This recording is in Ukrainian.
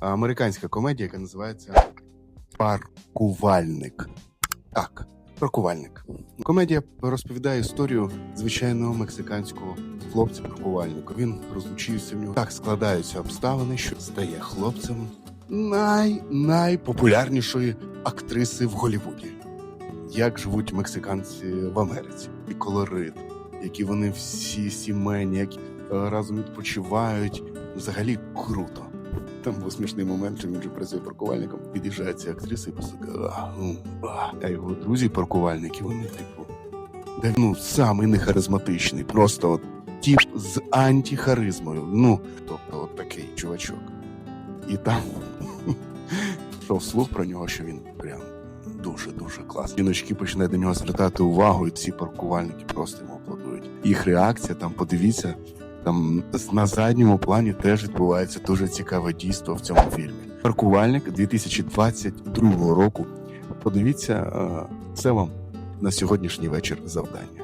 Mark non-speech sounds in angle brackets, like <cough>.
американська комедія, яка називається Паркувальник. Так, паркувальник. Комедія розповідає історію звичайного мексиканського хлопця-паркувальника. Він розлучився в нього. Так складаються обставини, що стає хлопцем най найпопулярнішої актриси в Голлівуді. Як живуть мексиканці в Америці, і колорит, які вони всі сімейні, які е, разом відпочивають. Взагалі круто. Там був смішний момент, що він же працює паркувальником. Під'їжджає ця актриса і просто каже, «А, а». а його друзі паркувальники, вони типу, да, ну, самий нехаризматичний, просто от тип з антихаризмою. Ну, тобто, от такий чувачок. І там <laughs> пішов слух про нього, що він прям дуже-дуже класний. Жіночки починають до нього звертати увагу, і ці паркувальники просто йому аплодують. Їх реакція там, подивіться, там на задньому плані теж відбувається дуже цікаве дійство в цьому фільмі. Паркувальник 2022 року. Подивіться, е, це вам на сьогоднішній вечір завдання.